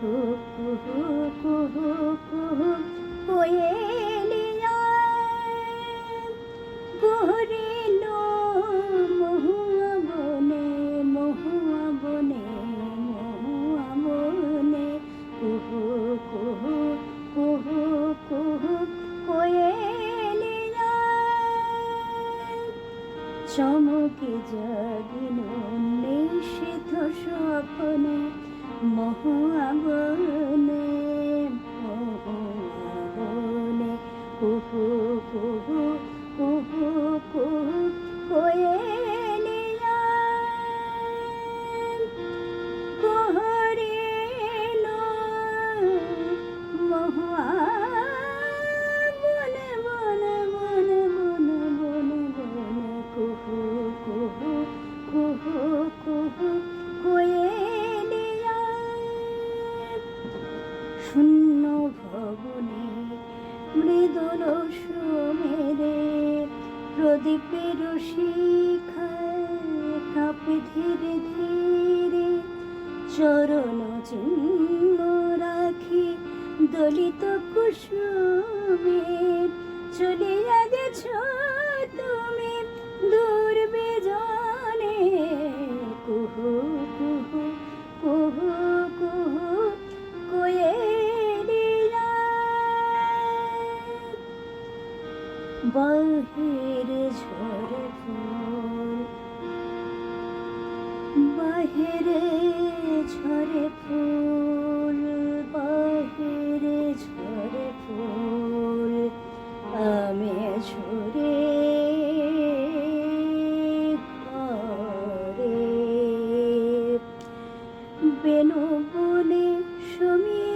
কুহু কুহু কুহু কুহু কোয়েলিয়া ঘুরিল মহুয়া বনে মহুয়া বনে মহুয়া বনে কুহু কুহু কুহু কুহু কোয়েলিয়া চমকে জাগিল নিষিদ্ধ স্বপ্নে। মহুয়াবনে মহাবনে কুহু কুহু কুহু কুহু কোয়েলিয়া শূন্য ভবনে মৃদুল সুমেরে প্রদীপের শিখায় কাঁপে ধীরে ধীরে চরণ চিহ্ন রাখি দলিত কুসুমে চলিয়া গেছ তুমি বাহির ঝরে ফুল। বাহিরে ঝরে ফুল, বাহিরে ঝরে ফুল, আমি ঝরে ঘরে। বেনু বনে সমীরণ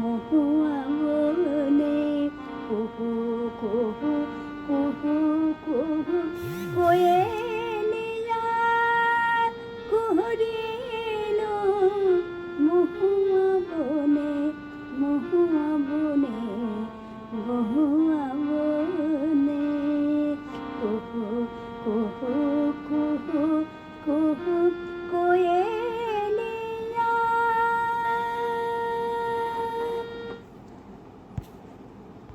মহুয়া বনে কুহু কুহু কুহু